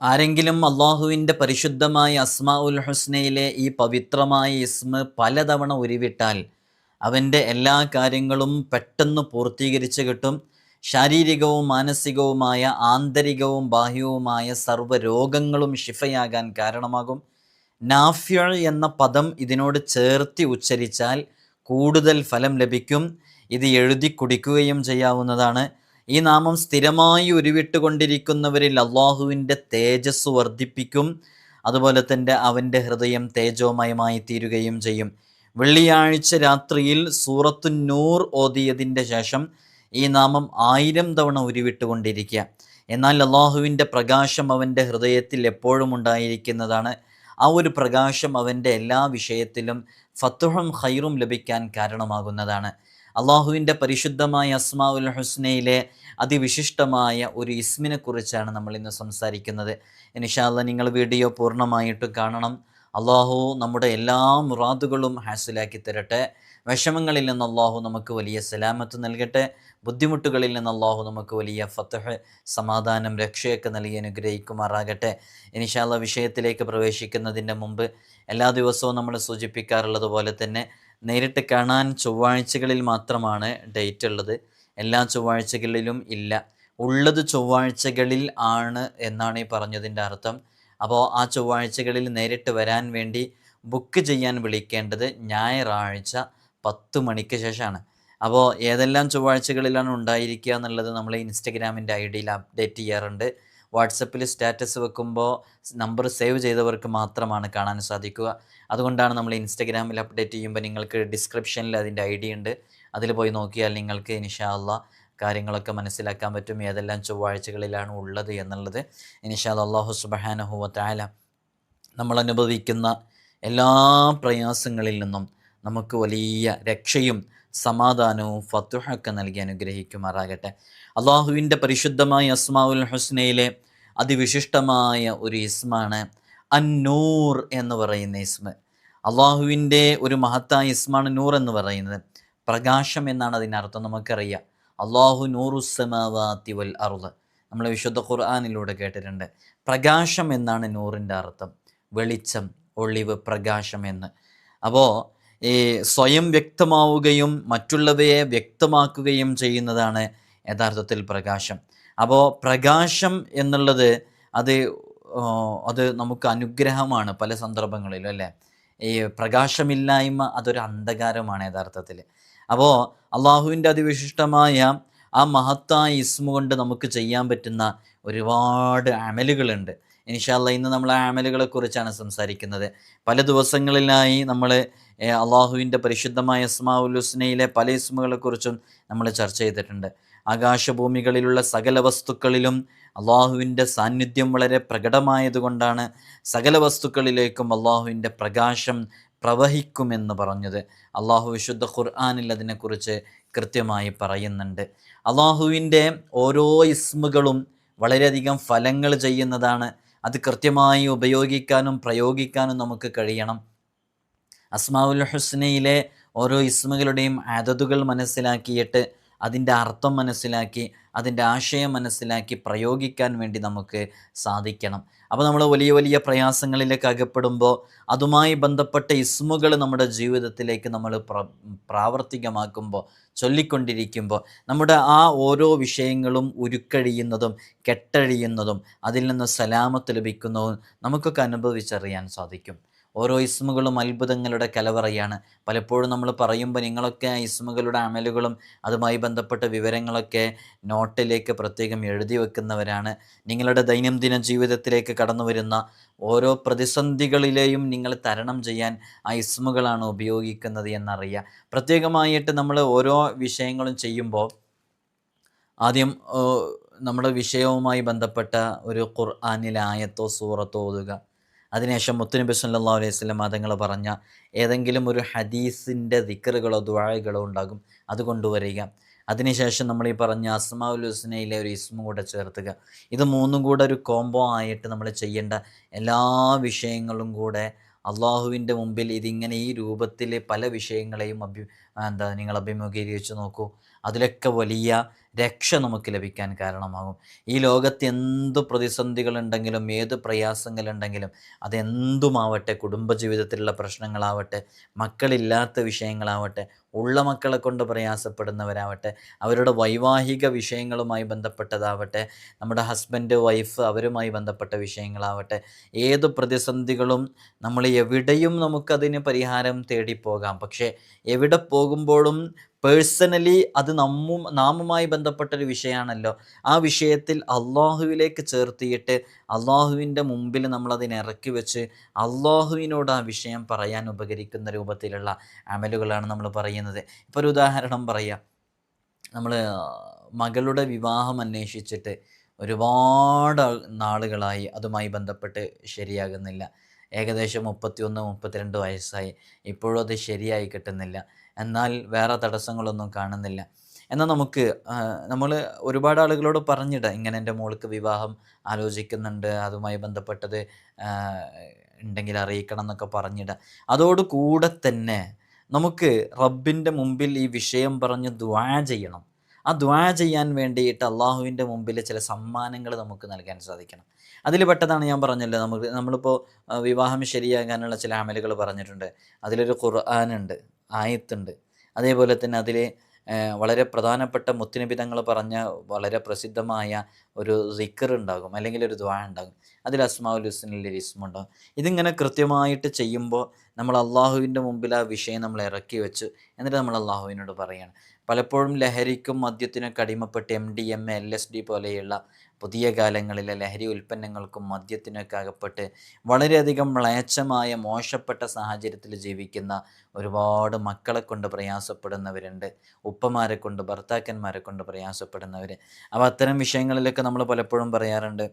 ആരെങ്കിലും അള്ളാഹുവിന്റെ പരിശുദ്ധമായ അസ്മാ ഉൽ ഹുസ്നയിലെ ഈ പവിത്രമായ ഇസ്മ പലതവണ ഉരുവിട്ടാൽ അവന്റെ എല്ലാ കാര്യങ്ങളും പെട്ടെന്ന് പൂർത്തീകരിച്ച് കിട്ടും. ശാരീരികവും മാനസികവുമായ ആന്തരികവും ബാഹ്യവുമായ സർവ രോഗങ്ങളും ഷിഫയാകാൻ കാരണമാകും. നാഫ്യ എന്ന പദം ഇതിനോട് ചേർത്തി ഉച്ചരിച്ചാൽ കൂടുതൽ ഫലം ലഭിക്കും. ഇത് എഴുതി കുടിക്കുകയും ചെയ്യാവുന്നതാണ്. ഈ നാമം സ്ഥിരമായി ഉരുവിട്ടുകൊണ്ടിരിക്കുന്നവരിൽ അള്ളാഹുവിന്റെ തേജസ് വർദ്ധിപ്പിക്കും. അതുപോലെ തന്നെ അവന്റെ ഹൃദയം തേജോമയമായി തീരുകയും ചെയ്യും. വെള്ളിയാഴ്ച രാത്രിയിൽ സൂറത്തു നൂർ ഓതിയതിന്റെ ശേഷം ഈ നാമം ആയിരം തവണ ഉരുവിട്ടുകൊണ്ടിരിക്കുക. എന്നാൽ അള്ളാഹുവിന്റെ പ്രകാശം അവന്റെ ഹൃദയത്തിൽ എപ്പോഴും ഉണ്ടായിരിക്കുന്നതാണ്. ആ ഒരു പ്രകാശം അവന്റെ എല്ലാ വിഷയത്തിലും ഫത്തുഹും ഖൈറും ലഭിക്കാൻ കാരണമാകുന്നതാണ്. അള്ളാഹുവിന്റെ പരിശുദ്ധമായ അസ്മാഉൽ ഹുസ്നയിലെ അതിവിശിഷ്ടമായ ഒരു ഇസ്മിനെ കുറിച്ചാണ് നമ്മൾ ഇന്ന് സംസാരിക്കുന്നത്. ഇൻഷാല്ല നിങ്ങൾ വീഡിയോ പൂർണമായിട്ടും കാണണം. അള്ളാഹു നമ്മുടെ എല്ലാ മുറാദുകളും ഹാസിലാക്കി തരട്ടെ. വിഷമങ്ങളിൽ നിന്ന് അള്ളാഹു നമുക്ക് വലിയ സലാമത്ത് നൽകട്ടെ. ബുദ്ധിമുട്ടുകളിൽ നിന്ന് അള്ളാഹു നമുക്ക് വലിയ ഫത്തഹ് സമാധാനം രക്ഷയൊക്കെ നൽകി അനുഗ്രഹിക്കുമാറാകട്ടെ. ഇനിഷാല്ല വിഷയത്തിലേക്ക് പ്രവേശിക്കുന്നതിന്റെ മുമ്പ് എല്ലാ ദിവസവും നമ്മൾ സൂചിപ്പിക്കാറുള്ളത് പോലെ തന്നെ നേരിട്ട് കാണാൻ ചൊവ്വാഴ്ചകളിൽ മാത്രമാണ് ഡേറ്റ് ഉള്ളത്. എല്ലാ ചൊവ്വാഴ്ചകളിലും ഇല്ല. ഉള്ളത് ചൊവ്വാഴ്ചകളിൽ ആണ് എന്നാണ് ഈ പറഞ്ഞതിന്റെ അർത്ഥം. അപ്പോൾ ആ ചൊവ്വാഴ്ചകളിൽ നേരിട്ട് വരാൻ വേണ്ടി ബുക്ക് ചെയ്യാൻ വിളിക്കേണ്ടത് ഞായറാഴ്ച പത്ത് മണിക്ക് ശേഷമാണ്. അപ്പോൾ ഏതെല്ലാം ചൊവ്വാഴ്ചകളിലാണ് ഉണ്ടായിരിക്കുക എന്നുള്ളത് നമ്മൾ ഇൻസ്റ്റഗ്രാമിന്റെ ഐ ഡിയിൽ അപ്ഡേറ്റ് ചെയ്യാറുണ്ട്. വാട്സപ്പിൽ സ്റ്റാറ്റസ് വെക്കുമ്പോൾ നമ്പർ സേവ് ചെയ്തവർക്ക് മാത്രമാണ് കാണാൻ സാധിക്കുക. അതുകൊണ്ടാണ് നമ്മൾ ഇൻസ്റ്റഗ്രാമിൽ അപ്ഡേറ്റ് ചെയ്യുമ്പോൾ നിങ്ങൾക്ക് ഡിസ്ക്രിപ്ഷനിൽ അതിന്റെ ഐ ഡി ഉണ്ട്. അതിൽ പോയി നോക്കിയാൽ നിങ്ങൾക്ക് ഇൻഷാല്ല കാര്യങ്ങളൊക്കെ മനസ്സിലാക്കാൻ പറ്റും. ഏതെല്ലാം ചൊവ്വാഴ്ചകളിലാണ് ഉള്ളത് എന്നുള്ളത്. ഇനിഷാദ് അള്ളാഹു സുബഹാനഹുവ താല നമ്മൾ അനുഭവിക്കുന്ന എല്ലാ പ്രയാസങ്ങളിൽ നിന്നും നമുക്ക് വലിയ രക്ഷയും സമാധാനവും ഫത്തുഹൊക്കെ നൽകി അനുഗ്രഹിക്കുമാറാകട്ടെ. അള്ളാഹുവിന്റെ പരിശുദ്ധമായ അസ്മാവുൽ ഹുസ്നയിലെ അതിവിശിഷ്ടമായ ഒരു ഇസ്മാണ് അന്നൂർ എന്ന് പറയുന്ന ഇസ്മ. അള്ളാഹുവിന്റെ ഒരു മഹത്തായ ഇസ്മാണ് നൂർ എന്ന് പറയുന്നത് പ്രകാശം എന്നാണ് അതിനർത്ഥം നമുക്കറിയാം. അള്ളാഹു നൂറുസമാവാത്തി വൽ അറുത് നമ്മൾ വിശുദ്ധ ഖുർആാനിലൂടെ കേട്ടിട്ടുണ്ട്. പ്രകാശം എന്നാണ് നൂറിന്റെ അർത്ഥം. വെളിച്ചം ഒളിവ് പ്രകാശം എന്ന്. അപ്പോൾ ഈ സ്വയം വ്യക്തമാവുകയും മറ്റുള്ളവയെ വ്യക്തമാക്കുകയും ചെയ്യുന്നതാണ് യഥാർത്ഥത്തിൽ പ്രകാശം. അപ്പോൾ പ്രകാശം എന്നുള്ളത് അത് അത് നമുക്ക് അനുഗ്രഹമാണ് പല സന്ദർഭങ്ങളിലും അല്ലേ? ഈ പ്രകാശമില്ലായ്മ അതൊരു അന്ധകാരമാണ് യഥാർത്ഥത്തിൽ. അപ്പോൾ അള്ളാഹുവിന്റെ അതിവിശിഷ്ടമായ ആ മഹത്തായ ഇസ്മു കൊണ്ട് നമുക്ക് ചെയ്യാൻ പറ്റുന്ന ഒരുപാട് അമലുകളുണ്ട്. ഇൻഷാല്ല ഇന്ന് നമ്മൾ ആമലുകളെ കുറിച്ചാണ് സംസാരിക്കുന്നത്. പല ദിവസങ്ങളിലായി നമ്മൾ അള്ളാഹുവിന്റെ പരിശുദ്ധമായ ഇസ്മാഉൽ ഹുസ്നയിലെ പല ഇസ്മുകളെക്കുറിച്ചും നമ്മൾ ചർച്ച ചെയ്തിട്ടുണ്ട്. ആകാശഭൂമികളിലുള്ള സകല വസ്തുക്കളിലും അള്ളാഹുവിന്റെ സാന്നിധ്യം വളരെ പ്രകടമായതുകൊണ്ടാണ് സകല വസ്തുക്കളിലേക്കും അള്ളാഹുവിന്റെ പ്രകാശം പ്രവഹിക്കുമെന്ന് പറഞ്ഞത്. അള്ളാഹു വിശുദ്ധ ഖുർആാനിൽ അതിനെക്കുറിച്ച് കൃത്യമായി പറയുന്നുണ്ട്. അള്ളാഹുവിന്റെ ഓരോ ഇസ്മുകളും വളരെയധികം ഫലങ്ങൾ ചെയ്യുന്നതാണ് അത് കൃത്യമായി ഉപയോഗിക്കാനും പ്രയോഗിക്കാനും നമുക്ക് കഴിയണം. അസ്മാവുൽ ഹുസ്നയിലെ ഓരോ ഇസ്മുകളുടെയും അതതുകൾ മനസ്സിലാക്കിയിട്ട് അതിന്റെ അർത്ഥം മനസ്സിലാക്കി അതിന്റെ ആശയം മനസ്സിലാക്കി പ്രയോഗിക്കാൻ വേണ്ടി നമുക്ക് സാധിക്കണം. അപ്പോൾ നമ്മൾ വലിയ വലിയ പ്രയാസങ്ങളിലേക്ക് അകപ്പെടുമ്പോൾ അതുമായി ബന്ധപ്പെട്ട ഇസ്മുകൾ നമ്മുടെ ജീവിതത്തിലേക്ക് നമ്മൾ പ്ര പ്രാവർത്തികമാക്കുമ്പോൾ ചൊല്ലിക്കൊണ്ടിരിക്കുമ്പോൾ നമ്മുടെ ആ ഓരോ വിഷയങ്ങളും ഉരുക്കഴിയുന്നതും കെട്ടഴിയുന്നതും അതിൽ നിന്ന് സലാമത്ത് ലഭിക്കുന്നതും നമുക്കൊക്കെ അനുഭവിച്ചറിയാൻ സാധിക്കും. ഓരോ ഇസ്മുകളും അത്ഭുതങ്ങളുടെ കലവറയാണ്. പലപ്പോഴും നമ്മൾ പറയുമ്പോൾ നിങ്ങളൊക്കെ ഇസ്മുകളുടെ അമലുകളും അതുമായി ബന്ധപ്പെട്ട വിവരങ്ങളൊക്കെ നോട്ടിലേക്ക് പ്രത്യേകം എഴുതി വെക്കുന്നവരാണ്. നിങ്ങളുടെ ദൈനംദിന ജീവിതത്തിലേക്ക് കടന്നു വരുന്ന ഓരോ പ്രതിസന്ധികളിലെയും നിങ്ങൾ തരണം ചെയ്യാൻ ആ ഇസ്മുകളാണ് ഉപയോഗിക്കുന്നത് എന്നറിയുക പ്രത്യേകമായിട്ട് നമ്മൾ ഓരോ വിഷയങ്ങളും ചെയ്യുമ്പോൾ ആദ്യം നമ്മുടെ വിഷയവുമായി ബന്ധപ്പെട്ട ഒരു ഖുർആാനിലെ ആയത്തോ സൂറത്തോ ഓതുക. അതിനുശേഷം മുത്തുനബി സല്ലാ അലൈഹി സ്വലം തങ്ങൾ പറഞ്ഞ ഏതെങ്കിലും ഒരു ഹദീസിന്റെ ദിക്കറുകളോ ദുഴകളോ ഉണ്ടാകും അത് കൊണ്ടുവരിക. അതിനുശേഷം നമ്മൾ ഈ പറഞ്ഞ അസ്മാഉൽ ഹുസ്നയിലെ ഒരു ഇസ്മ കൂടെ ചേർത്തുക. ഇത് മൂന്നും കൂടെ ഒരു കോംബോ ആയിട്ട് നമ്മൾ ചെയ്യേണ്ട എല്ലാ വിഷയങ്ങളും കൂടെ അള്ളാഹുവിന്റെ മുമ്പിൽ ഇതിങ്ങനെ ഈ രൂപത്തിൽ പല വിഷയങ്ങളെയും അഭി എന്താ നിങ്ങൾ അഭിമുഖീകരിച്ച് നോക്കൂ. അതിലൊക്കെ വലിയ രക്ഷ നമുക്ക് ലഭിക്കാൻ കാരണമാകും. ഈ ലോകത്ത് എന്ത് പ്രതിസന്ധികളുണ്ടെങ്കിലും ഏത് പ്രയാസങ്ങളുണ്ടെങ്കിലും അതെന്തുമാവട്ടെ കുടുംബജീവിതത്തിലുള്ള പ്രശ്നങ്ങളാവട്ടെ മക്കളില്ലാത്ത വിഷയങ്ങളാവട്ടെ ഉള്ള മക്കളെ കൊണ്ട് പ്രയാസപ്പെടുന്നവരാവട്ടെ അവരുടെ വൈവാഹിക വിഷയങ്ങളുമായി ബന്ധപ്പെട്ടതാവട്ടെ നമ്മുടെ ഹസ്ബൻഡ് വൈഫ് അവരുമായി ബന്ധപ്പെട്ട വിഷയങ്ങളാവട്ടെ ഏത് പ്രതിസന്ധികളും നമ്മൾ എവിടെയും നമുക്കതിന് പരിഹാരം തേടിപ്പോകാം. പക്ഷേ എവിടെ പോകുമ്പോഴും പേഴ്സണലി അത് നമ്മും നാമുമായി ബന്ധപ്പെട്ടൊരു വിഷയമാണല്ലോ ആ വിഷയത്തിൽ അള്ളാഹുവിലേക്ക് ചേർത്തിയിട്ട് അള്ളാഹുവിന്റെ മുമ്പിൽ നമ്മളതിനെ ഇറക്കി വെച്ച് അള്ളാഹുവിനോട് ആ വിഷയം പറയാൻ ഉപകരിക്കുന്ന രൂപത്തിലുള്ള അമലുകളാണ് നമ്മൾ പറയുന്നത്. ഇപ്പോൾ ഒരു ഉദാഹരണം പറയാം. നമ്മൾ മകളുടെ വിവാഹം അന്വേഷിച്ചിട്ട് ഒരുപാട് നാളുകളായി അതുമായി ബന്ധപ്പെട്ട് ശരിയാകുന്നില്ല. ഏകദേശം മുപ്പത്തിയൊന്ന് മുപ്പത്തിരണ്ട് വയസ്സായി. ഇപ്പോഴും അത് ശരിയായി കിട്ടുന്നില്ല. എന്നാൽ വേറെ തടസ്സങ്ങളൊന്നും കാണുന്നില്ല. എന്നാൽ നമുക്ക് നമ്മൾ ഒരുപാട് ആളുകളോട് പറഞ്ഞിടാം ഇങ്ങനെ എന്റെ മോൾക്ക് വിവാഹം ആലോചിക്കുന്നുണ്ട് അതുമായി ബന്ധപ്പെട്ടത് ഉണ്ടെങ്കിൽ അറിയിക്കണം എന്നൊക്കെ പറഞ്ഞിടാം. അതോടുകൂടെ തന്നെ നമുക്ക് റബ്ബിന്റെ മുമ്പിൽ ഈ വിഷയം പറഞ്ഞ് ദ്വാ ചെയ്യണം. ആ ദ്വാ ചെയ്യാൻ വേണ്ടിയിട്ട് അള്ളാഹുവിന്റെ മുമ്പിൽ ചില സമ്മാനങ്ങൾ നമുക്ക് നൽകാൻ സാധിക്കണം. അതിൽ പെട്ടതാണ് ഞാൻ പറഞ്ഞല്ലോ നമുക്ക് നമ്മളിപ്പോൾ വിവാഹം ശരിയാകാനുള്ള ചില അമലുകൾ പറഞ്ഞിട്ടുണ്ട്. അതിലൊരു ഖുർആാനുണ്ട് ആയത്തുണ്ട്. അതേപോലെ തന്നെ അതിൽ വളരെ പ്രധാനപ്പെട്ട മുത്തിനിബിതങ്ങൾ പറഞ്ഞ വളരെ പ്രസിദ്ധമായ ഒരു സിക്കർ ഉണ്ടാകും അല്ലെങ്കിൽ ഒരു ദ്വാ ഉണ്ടാകും. അതിൽ അസ്മാഉൽ ഹുസ്നിൽ ഇസ്മുണ്ടാകും ഇതിങ്ങനെ കൃത്യമായിട്ട് ചെയ്യുമ്പോൾ നമ്മൾ അള്ളാഹുവിന്റെ മുമ്പിൽ ആ വിഷയം നമ്മൾ ഇറക്കി വെച്ച് എന്നിട്ട് നമ്മൾ അള്ളാഹുവിനോട് പറയാണ്. പലപ്പോഴും ലഹരിക്കും മദ്യത്തിനൊക്കെ അടിമപ്പെട്ട് M D M L S D പോലെയുള്ള പുതിയ കാലങ്ങളിലെ ലഹരി ഉൽപ്പന്നങ്ങൾക്കും മദ്യത്തിനൊക്കെ അകപ്പെട്ട് വളരെയധികം മ്ലേച്ഛമായ മോശപ്പെട്ട സാഹചര്യത്തിൽ ജീവിക്കുന്ന ഒരുപാട് മക്കളെ കൊണ്ട് പ്രയാസപ്പെടുന്നവരുണ്ട് ഉപ്പമാരെ കൊണ്ട് ഭർത്താക്കന്മാരെ കൊണ്ട് പ്രയാസപ്പെടുന്നവർ അപ്പോൾ അത്തരം വിഷയങ്ങളിലൊക്കെ നമ്മൾ പലപ്പോഴും പറയാറുണ്ട്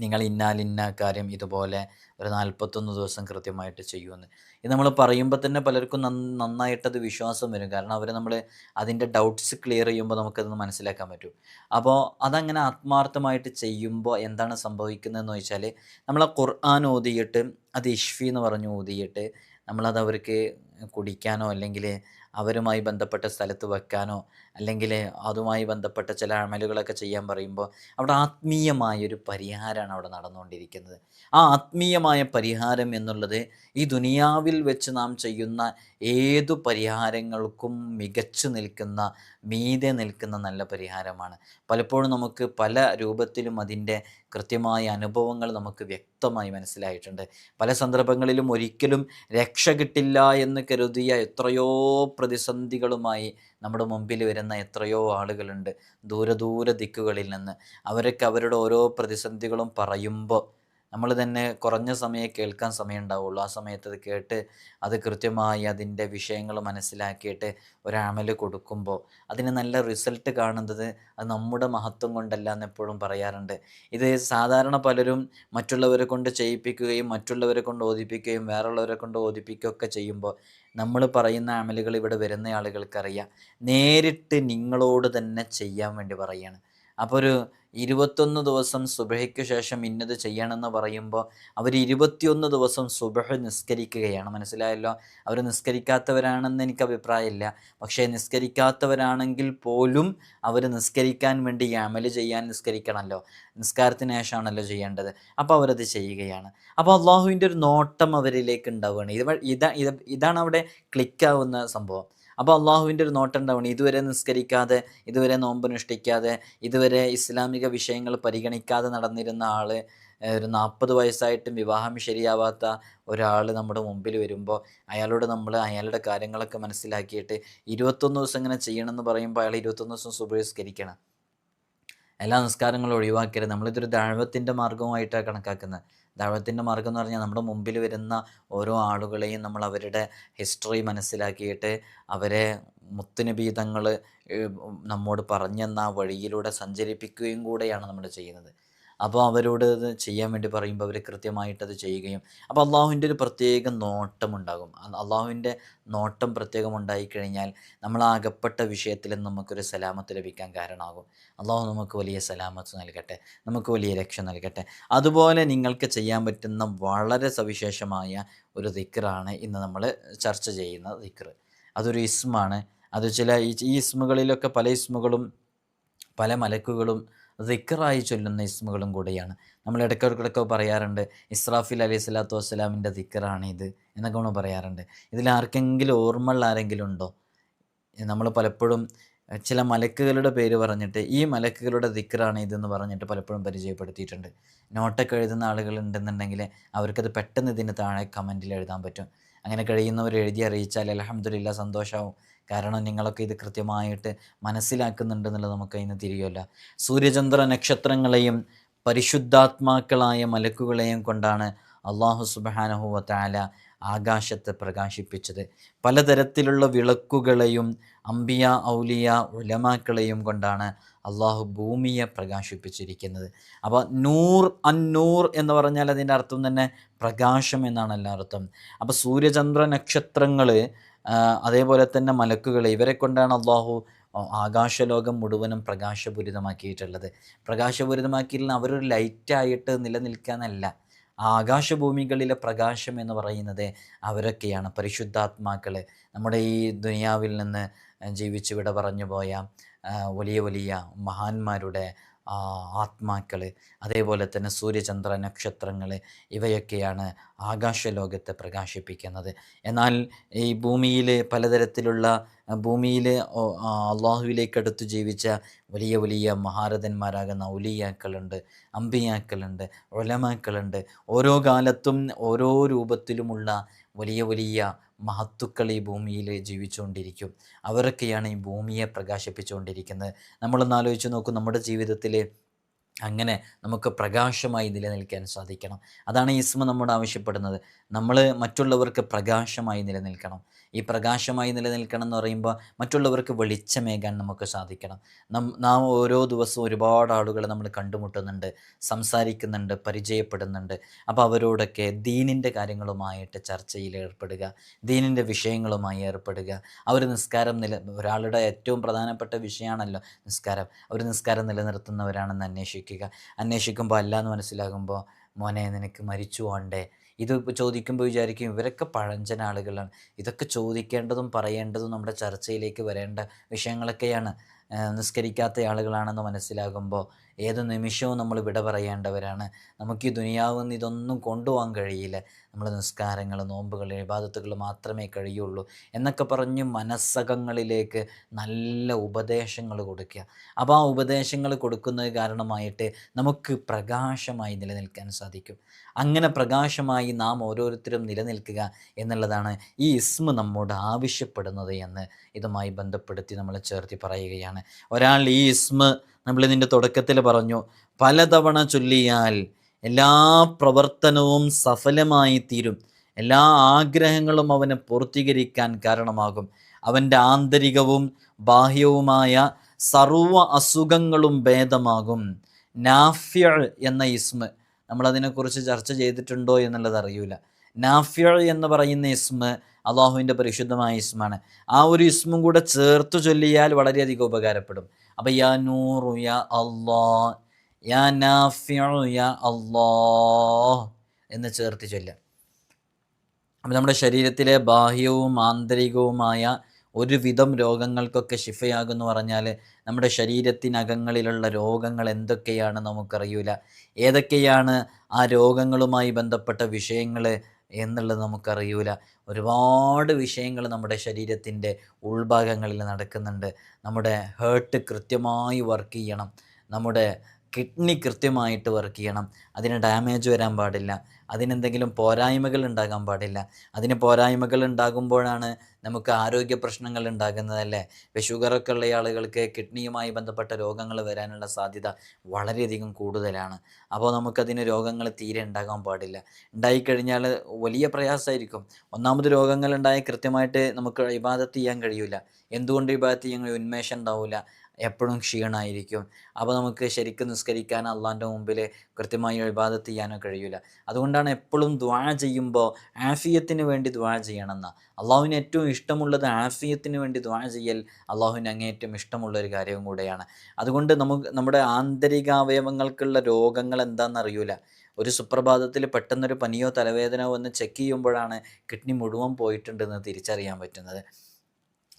നിങ്ങൾ ഇന്നാലിന്ന കാര്യം ഇതുപോലെ ഒരു നാൽപ്പത്തൊന്ന് ദിവസം കൃത്യമായിട്ട് ചെയ്യുമെന്ന്. ഇത് നമ്മൾ പറയുമ്പോൾ തന്നെ പലർക്കും നന്ന നന്നായിട്ടത് വിശ്വാസം വരും. കാരണം അവർ നമ്മൾ അതിന്റെ ഡൗട്ട്സ് ക്ലിയർ ചെയ്യുമ്പോൾ നമുക്കത് മനസ്സിലാക്കാൻ പറ്റും. അപ്പോൾ അതങ്ങനെ ആത്മാർത്ഥമായിട്ട് ചെയ്യുമ്പോൾ എന്താണ് സംഭവിക്കുന്നതെന്ന് വെച്ചാൽ നമ്മൾ ആ ഖുർആൻ ഓതിയിട്ട് അത് ഇഷ്ഫി എന്ന് പറഞ്ഞു ഓതിയിട്ട് നമ്മളത് അവർക്ക് കുടിക്കാനോ അല്ലെങ്കിൽ അവരുമായി ബന്ധപ്പെട്ട സ്ഥലത്ത് വെക്കാനോ അല്ലെങ്കിൽ അതുമായി ബന്ധപ്പെട്ട ചില അമലുകളൊക്കെ ചെയ്യാൻ പറയുമ്പോൾ അവിടെ ആത്മീയമായൊരു പരിഹാരമാണ് അവിടെ നടന്നുകൊണ്ടിരിക്കുന്നത്. ആ ആത്മീയമായ പരിഹാരം എന്നുള്ളത് ഈ ദുനിയാവിൽ വെച്ച് നാം ചെയ്യുന്ന ഏതു പരിഹാരങ്ങൾക്കും മികച്ചു നിൽക്കുന്ന മീതെ നിൽക്കുന്ന നല്ല പരിഹാരമാണ്. പലപ്പോഴും നമുക്ക് പല രൂപത്തിലും അതിന്റെ കൃത്യമായ അനുഭവങ്ങൾ നമുക്ക് വ്യക്തമായി മനസ്സിലായിട്ടുണ്ട്. പല സന്ദർഭങ്ങളിലും ഒരിക്കലും രക്ഷ കിട്ടില്ല എന്ന് കരുതിയ എത്രയോ പ്രതിസന്ധികളുമായി നമ്മുടെ മുമ്പിൽ വരുന്ന എത്രയോ ആളുകളുണ്ട് ദൂരദൂര ദൂര ദിക്കുകളിൽ നിന്ന്. അവരൊക്കെ അവരുടെ ഓരോ പ്രതിസന്ധികളും പറയുമ്പോൾ നമ്മൾ തന്നെ കുറഞ്ഞ സമയം കേൾക്കാൻ സമയം ഉണ്ടാവുള്ളൂ. ആ സമയത്ത് അത് കേട്ട് അത് കൃത്യമായി അതിന്റെ വിഷയങ്ങൾ മനസ്സിലാക്കിയിട്ട് ഒരമൽ കൊടുക്കുമ്പോൾ അതിന് നല്ല റിസൾട്ട് കാണുന്നത് അത് നമ്മുടെ മഹത്വം കൊണ്ടല്ല എന്ന് എപ്പോഴും പറയാറുണ്ട്. ഇത് സാധാരണ പലരും മറ്റുള്ളവരെ കൊണ്ട് ചെയ്യിപ്പിക്കുകയും മറ്റുള്ളവരെ കൊണ്ട് ഓദിപ്പിക്കുകയും വേറുള്ളവരെ കൊണ്ട് ഓദിപ്പിക്കുകയൊക്കെ ചെയ്യുമ്പോൾ നമ്മൾ പറയുന്ന അമലുകൾ ഇവിടെ വരുന്ന ആളുകൾക്കറിയാം. നേരിട്ട് നിങ്ങളോട് തന്നെ ചെയ്യാൻ വേണ്ടി പറയുകയാണ്. അപ്പോൾ ഒരു ഇരുപത്തൊന്ന് ദിവസം സുബഹയ്ക്ക് ശേഷം ഇന്നത് ചെയ്യണമെന്ന് പറയുമ്പോൾ അവർ ഇരുപത്തിയൊന്ന് ദിവസം സുബഹ നിസ്കരിക്കുകയാണ്. മനസ്സിലായല്ലോ? അവർ നിസ്കരിക്കാത്തവരാണെന്ന് എനിക്ക് അഭിപ്രായമില്ല. പക്ഷേ നിസ്കരിക്കാത്തവരാണെങ്കിൽ പോലും അവർ നിസ്കരിക്കാൻ വേണ്ടി അമൽ ചെയ്യാൻ നിസ്കരിക്കണമല്ലോ. നിസ്കാരത്തിന് ശേഷമാണല്ലോ ചെയ്യേണ്ടത്. അപ്പോൾ അവരത് ചെയ്യുകയാണ്. അപ്പോൾ അള്ളാഹുവിന്റെ ഒരു നോട്ടം അവരിലേക്ക് ഉണ്ടാവുകയാണ്. ഇത് ഇതാണ് അവിടെ ക്ലിക്കാവുന്ന സംഭവം. അപ്പോൾ അള്ളാഹുവിന്റെ ഒരു നോട്ടം ഉണ്ടാവണം. ഇതുവരെ നിസ്കരിക്കാതെ ഇതുവരെ നോമ്പനുഷ്ഠിക്കാതെ ഇതുവരെ ഇസ്ലാമിക വിഷയങ്ങൾ പരിഗണിക്കാതെ നടന്നിരുന്ന ആൾ ഒരു നാൽപ്പത് വയസ്സായിട്ടും വിവാഹം ശരിയാവാത്ത ഒരാൾ നമ്മുടെ മുമ്പിൽ വരുമ്പോൾ അയാളോട് നമ്മൾ അയാളുടെ കാര്യങ്ങളൊക്കെ മനസ്സിലാക്കിയിട്ട് ഇരുപത്തൊന്ന് ദിവസം ഇങ്ങനെ ചെയ്യണമെന്ന് പറയുമ്പോൾ അയാൾ ഇരുപത്തൊന്ന് ദിവസം സുപരിസ്കരിക്കണം. എല്ലാ നിസ്കാരങ്ങളും ഒഴിവാക്കരുത് നമ്മളിതൊരു ദാഴ്വത്തിന്റെ മാർഗമായിട്ടാണ് കണക്കാക്കുന്നത്. ദാഴ്വത്തിന്റെ മാർഗം എന്ന് പറഞ്ഞാൽ നമ്മുടെ മുമ്പിൽ വരുന്ന ഓരോ ആളുകളെയും നമ്മൾ അവരുടെ ഹിസ്റ്ററി മനസ്സിലാക്കിയിട്ട് അവരെ മുത്തുനബി തങ്ങൾ നമ്മോട് പറഞ്ഞെന്ന വഴിയിലൂടെ സഞ്ചരിപ്പിക്കുകയും കൂടെയാണ് നമ്മൾ ചെയ്യുന്നത്. അപ്പോൾ അവരോട് അത് ചെയ്യാൻ വേണ്ടി പറയുമ്പോൾ അവർ കൃത്യമായിട്ട് അത് ചെയ്യുകയും അപ്പോൾ അള്ളാഹുവിന്റെ ഒരു പ്രത്യേക നോട്ടമുണ്ടാകും അള്ളാഹുവിന്റെ നോട്ടം പ്രത്യേകം ഉണ്ടായിക്കഴിഞ്ഞാൽ നമ്മൾ അകപ്പെട്ട വിഷയത്തിൽ നമുക്കൊരു സലാമത്ത് ലഭിക്കാൻ കാരണമാകും. അള്ളാഹു നമുക്ക് വലിയ സലാമത്ത് നൽകട്ടെ നമുക്ക് വലിയ രക്ഷ നൽകട്ടെ. അതുപോലെ നിങ്ങൾക്ക് ചെയ്യാൻ പറ്റുന്ന വളരെ സവിശേഷമായ ഒരു ദിക്റാണ് ഇന്ന് നമ്മൾ ചർച്ച ചെയ്യുന്ന ദിക്ർ അതൊരു ഇസ്മാണ്. അത് ചില ഈ ഇസ്മുകളിലൊക്കെ പല ഇസ്മുകളും പല മലക്കുകളും ദിക്കറായി ചൊല്ലുന്ന ഇസ്മുകളും കൂടിയാണ്. നമ്മൾ ഇടയ്ക്കിടയ്ക്കൊക്കെ പറയാറുണ്ട് ഇസ്രാഫിൽ അലൈഹി സ്വലാത്തു വസ്സലാമിന്റെ ദിക്കറാണ് ഇത് എന്നൊക്കെ നമ്മൾ പറയാറുണ്ട്. ഇതിൽ ആർക്കെങ്കിലും ഓർമ്മയുള്ള ആരെങ്കിലും ഉണ്ടോ? നമ്മൾ പലപ്പോഴും ചില മലക്കുകളുടെ പേര് പറഞ്ഞിട്ട് ഈ മലക്കുകളുടെ ദിക്കറാണ് ഇതെന്ന് പറഞ്ഞിട്ട് പലപ്പോഴും പരിചയപ്പെടുത്തിയിട്ടുണ്ട്. നോട്ടൊക്കെ എഴുതുന്ന ആളുകൾ ഉണ്ടെന്നുണ്ടെങ്കിൽ അവർക്കത് പെട്ടെന്ന് ഇതിന് താഴെ കമന്റിൽ എഴുതാൻ പറ്റും. അങ്ങനെ കഴിയുന്നവർ എഴുതി അറിയിച്ചാൽ അലഹമ്മദില്ല സന്തോഷമാവും കാരണം നിങ്ങളൊക്കെ ഇത് കൃത്യമായിട്ട് മനസ്സിലാക്കുന്നുണ്ടെന്നുള്ളത് നമുക്ക് അതിന് തിരികെയല്ല. സൂര്യചന്ദ്ര നക്ഷത്രങ്ങളെയും പരിശുദ്ധാത്മാക്കളായ മലക്കുകളെയും കൊണ്ടാണ് അള്ളാഹു സുബാനഹുവ താല ആകാശത്തെ പ്രകാശിപ്പിച്ചത്. പലതരത്തിലുള്ള വിളക്കുകളെയും അംബിയ ഔലിയ ഉലമാക്കളെയും കൊണ്ടാണ് അള്ളാഹു ഭൂമിയെ പ്രകാശിപ്പിച്ചിരിക്കുന്നത്. അപ്പോൾ നൂർ അന്നൂർ എന്ന് പറഞ്ഞാൽ അതിന്റെ അർത്ഥം തന്നെ പ്രകാശം എന്നാണ് എല്ലാ അർത്ഥം അപ്പോൾ സൂര്യചന്ദ്ര നക്ഷത്രങ്ങൾ അതേപോലെ തന്നെ മലക്കുകൾ ഇവരെ കൊണ്ടാണ് അള്ളാഹു ആകാശലോകം മുഴുവനും പ്രകാശപൂരിതമാക്കിയിട്ടുള്ളത്. പ്രകാശപൂരിതമാക്കിയിട്ടുള്ള അവരൊരു ലൈറ്റായിട്ട് നിലനിൽക്കാനല്ല. ആകാശഭൂമികളിലെ പ്രകാശം എന്ന് പറയുന്നത് അവരൊക്കെയാണ്. പരിശുദ്ധാത്മാക്കൾ നമ്മുടെ ഈ ദുനിയാവിൽ നിന്ന് ജീവിച്ച് വിട പറഞ്ഞു പോയ വലിയ വലിയ മഹാന്മാരുടെ ആത്മാക്കൾ അതേപോലെ തന്നെ സൂര്യചന്ദ്ര നക്ഷത്രങ്ങൾ ഇവയൊക്കെയാണ് ആകാശലോകത്തെ പ്രകാശിപ്പിക്കുന്നത്. എന്നാൽ ഈ ഭൂമിയിൽ പലതരത്തിലുള്ള ഭൂമിയിൽ അള്ളാഹുവിലേക്ക് അടുത്ത് ജീവിച്ച വലിയ വലിയ മഹാരഥന്മാരാകുന്ന ഔലിയാക്കളുണ്ട് അമ്പിയാക്കളുണ്ട് ഒലമാക്കളുണ്ട് ഓരോ കാലത്തും ഓരോ രൂപത്തിലുമുള്ള വലിയ വലിയ മഹത്തുക്കൾ ഈ ഭൂമിയിൽ ജീവിച്ചുകൊണ്ടിരിക്കും. അവരൊക്കെയാണ് ഈ ഭൂമിയെ പ്രകാശിപ്പിച്ചുകൊണ്ടിരിക്കുന്നത്. നമ്മളൊന്ന് ആലോചിച്ച് നോക്കും നമ്മുടെ ജീവിതത്തിൽ അങ്ങനെ നമുക്ക് പ്രകാശമായി നിലനിൽക്കാൻ സാധിക്കണം. അതാണ് ഈസ്മ നമ്മോട് ആവശ്യപ്പെടുന്നത്. നമ്മൾ മറ്റുള്ളവർക്ക് പ്രകാശമായി നിലനിൽക്കണം. ഈ പ്രകാശമായി നിലനിൽക്കണം എന്ന് പറയുമ്പോൾ മറ്റുള്ളവർക്ക് വെളിച്ചമേകാൻ നമുക്ക് സാധിക്കണം. നം ഓരോ ദിവസവും ഒരുപാട് ആളുകളെ നമ്മൾ കണ്ടുമുട്ടുന്നുണ്ട് സംസാരിക്കുന്നുണ്ട് പരിചയപ്പെടുന്നുണ്ട്. അപ്പോൾ അവരോടൊക്കെ ദീനിന്റെ കാര്യങ്ങളുമായിട്ട് ചർച്ചയിൽ ഏർപ്പെടുക ദീനിന്റെ വിഷയങ്ങളുമായി ഏർപ്പെടുക. അവർ നിസ്കാരം നില ഒരാളുടെ ഏറ്റവും പ്രധാനപ്പെട്ട വിഷയമാണല്ലോ നിസ്കാരം. അവർ നിസ്കാരം നിലനിർത്തുന്നവരാണെന്ന് അന്വേഷിക്കുക. അന്വേഷിക്കുമ്പോൾ അല്ല എന്ന് മനസ്സിലാകുമ്പോൾ മോനെ നിനക്ക് മരിച്ചു പോണ്ടേ? ഇത് ചോദിക്കുമ്പോൾ വിചാരിക്കും ഇവരൊക്കെ പഴഞ്ചൻ ആളുകളാണ്. ഇതൊക്കെ ചോദിക്കേണ്ടതും പറയേണ്ടതും നമ്മുടെ ചർച്ചയിലേക്ക് വരേണ്ട വിഷയങ്ങളൊക്കെയാണ് നിസ്കരിക്കാത്ത ആളുകളാണെന്ന് മനസ്സിലാകുമ്പോൾ ഏത് നിമിഷവും നമ്മൾ വിട പറയേണ്ടവരാണ്. നമുക്ക് ഈ ദുനിയാവിൽ നിന്ന് ഇതൊന്നും കൊണ്ടുപോകാൻ കഴിയില്ല. നമ്മൾ നിസ്കാരങ്ങൾ നോമ്പുകൾ ഇബാദത്തുകൾ മാത്രമേ കഴിയുള്ളൂ എന്നൊക്കെ പറഞ്ഞ് മനസ്സകങ്ങളിലേക്ക് നല്ല ഉപദേശങ്ങൾ കൊടുക്കുക. അപ്പോൾ ആ ഉപദേശങ്ങൾ കൊടുക്കുന്നത് കാരണമായിട്ട് നമുക്ക് പ്രകാശമായി നിലനിൽക്കാൻ സാധിക്കും. അങ്ങനെ പ്രകാശമായി നാം ഓരോരുത്തരും നിലനിൽക്കുക എന്നുള്ളതാണ് ഈ ഇസ്മ നമ്മോട് ആവശ്യപ്പെടുന്നത് എന്ന് ഇതുമായി ബന്ധപ്പെടുത്തി നമ്മൾ ചേർത്തി പറയുകയാണ്. ഒരാൾ ഈ ഇസ്മ നമ്മളിതിന്റെ തുടക്കത്തിൽ പറഞ്ഞു പലതവണ ചൊല്ലിയാൽ എല്ലാ പ്രവർത്തനവും സഫലമായി തീരും. എല്ലാ ആഗ്രഹങ്ങളും അവന് പൂർത്തീകരിക്കാൻ കാരണമാകും. അവന്റെ ആന്തരികവും ബാഹ്യവുമായ സർവ അസുഖങ്ങളും ഭേദമാകും. നാഫ്യ എന്ന ഇസ്മ നമ്മളതിനെക്കുറിച്ച് ചർച്ച ചെയ്തിട്ടുണ്ടോ എന്നുള്ളത് അറിയില്ല നാഫ്യ എന്ന് പറയുന്ന ഇസ്മ അള്ളാഹുവിന്റെ പരിശുദ്ധമായ ഇസ്മാണ്. ആ ഒരു ഇസ്മും കൂടെ ചേർത്ത് ചൊല്ലിയാൽ വളരെയധികം ഉപകാരപ്പെടും. അപ്പം യാ നൂറു യാ അള്ളാ യാ നാഫിയ യാ അള്ളാ എന്ന് ചേർത്ത് ചൊല്ലാം അപ്പം നമ്മുടെ ശരീരത്തിലെ ബാഹ്യവും ആന്തരികവുമായ ഒരുവിധം രോഗങ്ങൾക്കൊക്കെ ശിഫയാകുമെന്ന് പറഞ്ഞാൽ നമ്മുടെ ശരീരത്തിനകങ്ങളിലുള്ള രോഗങ്ങൾ എന്തൊക്കെയാണ് നമുക്കറിയില്ല ഏതൊക്കെയാണ് ആ രോഗങ്ങളുമായി ബന്ധപ്പെട്ട വിഷയങ്ങൾ എന്നുള്ളത് നമുക്കറിയൂല. ഒരുപാട് വിഷയങ്ങൾ നമ്മുടെ ശരീരത്തിന്റെ ഉൾഭാഗങ്ങളിൽ നടക്കുന്നുണ്ട്. നമ്മുടെ ഹേർട്ട് കൃത്യമായി വർക്ക് ചെയ്യണം. നമ്മുടെ കിഡ്നി കൃത്യമായിട്ട് വർക്ക് ചെയ്യണം. അതിന് ഡാമേജ് വരാൻ പാടില്ല. അതിനെന്തെങ്കിലും പോരായ്മകൾ ഉണ്ടാകാൻ പാടില്ല. അതിന് പോരായ്മകൾ ഉണ്ടാകുമ്പോഴാണ് നമുക്ക് ആരോഗ്യ പ്രശ്നങ്ങൾ ഉണ്ടാകുന്നതല്ലേ ഷുഗറൊക്കെ ഉള്ള ആളുകൾക്ക് കിഡ്നിയുമായി ബന്ധപ്പെട്ട രോഗങ്ങൾ വരാനുള്ള സാധ്യത വളരെയധികം കൂടുതലാണ്. അപ്പോൾ നമുക്കതിന് രോഗങ്ങൾ തീരെ ഉണ്ടാകാൻ പാടില്ല. ഉണ്ടായിക്കഴിഞ്ഞാൽ വലിയ പ്രയാസമായിരിക്കും. ഒന്നാമത് രോഗങ്ങൾ ഉണ്ടായി കൃത്യമായിട്ട് നമുക്ക് ഇബാദത്ത് ചെയ്യാൻ കഴിയില്ല എന്തുകൊണ്ട് ഇബാദത്ത് ചെയ്യാൻ ഉന്മേഷം ഉണ്ടാവില്ല എപ്പോഴും ക്ഷീണമായിരിക്കും അപ്പോൾ നമുക്ക് ശരിക്കും നിസ്കരിക്കാൻ അള്ളാന്റെ മുമ്പിൽ കൃത്യമായി ഇബാദത്ത് ചെയ്യാനോ കഴിയില്ല അതുകൊണ്ടാണ് എപ്പോഴും ദ്വാ ചെയ്യുമ്പോൾ ആഫിയത്തിന് വേണ്ടി ദ്വാ ചെയ്യണമെന്ന. അള്ളാഹുവിന് ഏറ്റവും ഇഷ്ടമുള്ളത് ആഫിയത്തിന് വേണ്ടി ദ്വാ ചെയ്യൽ അള്ളാഹുവിന് അങ്ങേറ്റം ഇഷ്ടമുള്ള ഒരു കാര്യവും കൂടെയാണ്. അതുകൊണ്ട് നമുക്ക് നമ്മുടെ ആന്തരികാവയവങ്ങൾക്കുള്ള രോഗങ്ങൾ എന്താണെന്ന് അറിയില്ല ഒരു സുപ്രഭാതത്തിൽ പെട്ടെന്നൊരു പനിയോ തലവേദനയോ വന്ന് ചെക്ക് ചെയ്യുമ്പോഴാണ് കിഡ്നി മുഴുവൻ പോയിട്ടുണ്ടെന്ന് തിരിച്ചറിയാൻ പറ്റുന്നത്.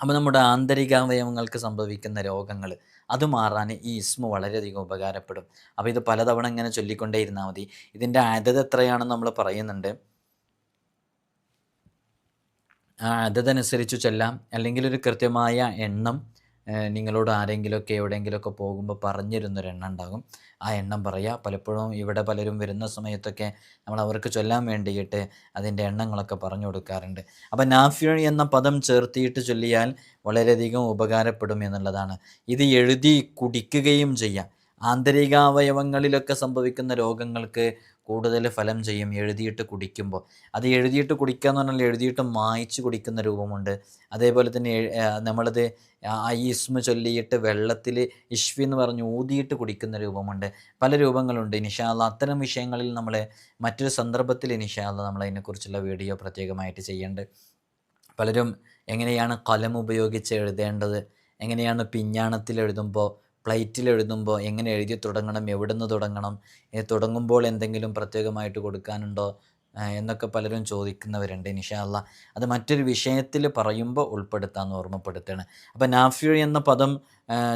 അപ്പോൾ നമ്മുടെ ആന്തരികാവയവങ്ങൾക്ക് സംഭവിക്കുന്ന രോഗങ്ങൾ അത് മാറാൻ ഈ ഇസ്മ വളരെയധികം ഉപകാരപ്പെടും. അപ്പോൾ ഇത് പലതവണ ഇങ്ങനെ ചൊല്ലിക്കൊണ്ടേ ഇരുന്നാൽ മതി. ഇതിന്റെ അതത് എത്രയാണെന്ന് നമ്മൾ പറയുന്നുണ്ട്. ആ അതനുസരിച്ച് ചൊല്ലാം. അല്ലെങ്കിൽ ഒരു കൃത്യമായ എണ്ണം നിങ്ങളോട് ആരെങ്കിലുമൊക്കെ എവിടെയെങ്കിലുമൊക്കെ പോകുമ്പോൾ പറഞ്ഞിരുന്നൊരു എണ്ണം ഉണ്ടാകും ആ എണ്ണം പറയുക പലപ്പോഴും ഇവിടെ പലരും വരുന്ന സമയത്തൊക്കെ നമ്മൾ അവർക്ക് ചൊല്ലാൻ വേണ്ടിയിട്ട് അതിന്റെ എണ്ണങ്ങളൊക്കെ പറഞ്ഞു കൊടുക്കാറുണ്ട്. അപ്പം നാഫിയ എന്ന പദം ചേർത്തിയിട്ട് ചൊല്ലിയാൽ വളരെയധികം ഉപകാരപ്പെടും എന്നുള്ളതാണ്. ഇത് എഴുതി കുടിക്കുകയും ചെയ്യാം. ആന്തരികാവയവങ്ങളിലൊക്കെ സംഭവിക്കുന്ന രോഗങ്ങൾക്ക് കൂടുതൽ ഫലം ചെയ്യും എഴുതിയിട്ട് കുടിക്കുമ്പോൾ. അത് എഴുതിയിട്ട് കുടിക്കുക എന്ന് പറഞ്ഞാൽ എഴുതിയിട്ട് മായ്ച്ച് കുടിക്കുന്ന രൂപമുണ്ട്. അതേപോലെ തന്നെ നമ്മളത് ഈ ചൊല്ലിയിട്ട് വെള്ളത്തിൽ ഇഷ്വി എന്ന് പറഞ്ഞ് ഊതിയിട്ട് കുടിക്കുന്ന രൂപമുണ്ട്. പല രൂപങ്ങളുണ്ട്. ഇനിഷാല്ല അത്തരം വിഷയങ്ങളിൽ നമ്മൾ മറ്റൊരു സന്ദർഭത്തിൽ ഇനിഷാല്ല നമ്മൾ അതിനെക്കുറിച്ചുള്ള വീഡിയോ പ്രത്യേകമായിട്ട് ചെയ്യേണ്ടത്. പലരും എങ്ങനെയാണ് കലം ഉപയോഗിച്ച് എഴുതേണ്ടത്? എങ്ങനെയാണ് പിഞ്ഞാണത്തിൽ എഴുതുമ്പോൾ പ്ലേറ്റിൽ എഴുതുമ്പോൾ എങ്ങനെ എഴുതി തുടങ്ങണം എവിടെ നിന്ന് തുടങ്ങണം തുടങ്ങുമ്പോൾ എന്തെങ്കിലും പ്രത്യേകമായിട്ട് കൊടുക്കാനുണ്ടോ എന്നൊക്കെ പലരും ചോദിക്കുന്നവരുണ്ട് ഇൻഷാല്ല അത് മറ്റൊരു വിഷയത്തിൽ പറയുമ്പോൾ ഉൾപ്പെടുത്താമെന്ന് ഓർമ്മപ്പെടുത്തുകയാണ്. അപ്പോൾ നാഫിയ എന്ന പദം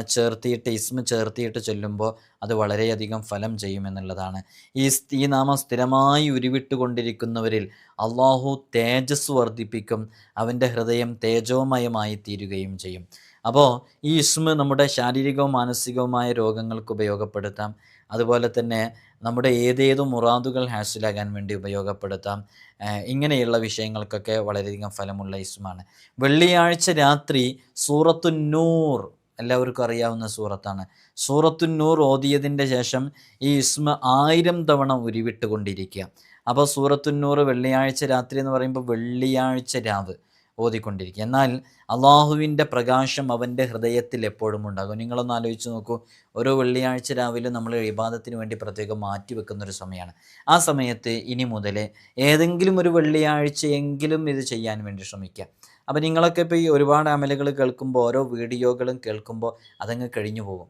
ചേർത്തിയിട്ട് ഇസ്മ ചേർത്തിയിട്ട് ചൊല്ലുമ്പോൾ അത് വളരെയധികം ഫലം ചെയ്യുമെന്നുള്ളതാണ് ഈ ഈ നാമം സ്ഥിരമായി ഉരുവിട്ടുകൊണ്ടിരിക്കുന്നവരിൽ അള്ളാഹു തേജസ് വർദ്ധിപ്പിക്കും അവന്റെ ഹൃദയം തേജോമയമായി തീരുകയും ചെയ്യും. അപ്പോൾ ഈ ഇസ്മ നമ്മുടെ ശാരീരികവും മാനസികവുമായ രോഗങ്ങൾക്ക് ഉപയോഗപ്പെടുത്താം. അതുപോലെ തന്നെ നമ്മുടെ ഏതേത് മുറാദുകൾ ഹാസിലാകാൻ വേണ്ടി ഉപയോഗപ്പെടുത്താം. ഇങ്ങനെയുള്ള വിഷയങ്ങൾക്കൊക്കെ വളരെയധികം ഫലമുള്ള ഇസ്മാണ് വെള്ളിയാഴ്ച രാത്രി സൂറത്തുന്നൂർ എല്ലാവർക്കും അറിയാവുന്ന സൂറത്താണ്. സൂറത്തുന്നൂർ ഓതിയതിന്റെ ശേഷം ഈ ഇസ്മ ആയിരം തവണ ഉരുവിട്ടുകൊണ്ടിരിക്കുക. അപ്പോൾ സൂറത്തുന്നൂർ വെള്ളിയാഴ്ച രാത്രി എന്ന് പറയുമ്പോൾ വെള്ളിയാഴ്ച രാവ്. ഓതിക്കൊണ്ടിരിക്കുക. എന്നാൽ അള്ളാഹുവിന്റെ പ്രകാശം അവന്റെ ഹൃദയത്തിൽ എപ്പോഴും ഉണ്ടാകും. നിങ്ങളൊന്ന് ആലോചിച്ച് നോക്കൂ. ഓരോ വെള്ളിയാഴ്ച രാവിലെ നമ്മൾ ഇബാദത്തിന് വേണ്ടി പ്രത്യേകം മാറ്റി വെക്കുന്ന ഒരു സമയമാണ്. ആ സമയത്ത് ഇനി മുതൽ ഏതെങ്കിലും ഒരു വെള്ളിയാഴ്ചയെങ്കിലും ഇത് ചെയ്യാൻ വേണ്ടി ശ്രമിക്കുക. അപ്പോൾ നിങ്ങളൊക്കെ ഇപ്പോൾ ഈ ഒരുപാട് അമലുകൾ കേൾക്കുമ്പോൾ ഓരോ വീഡിയോകളും കേൾക്കുമ്പോൾ അതങ്ങ് കഴിഞ്ഞു പോകും.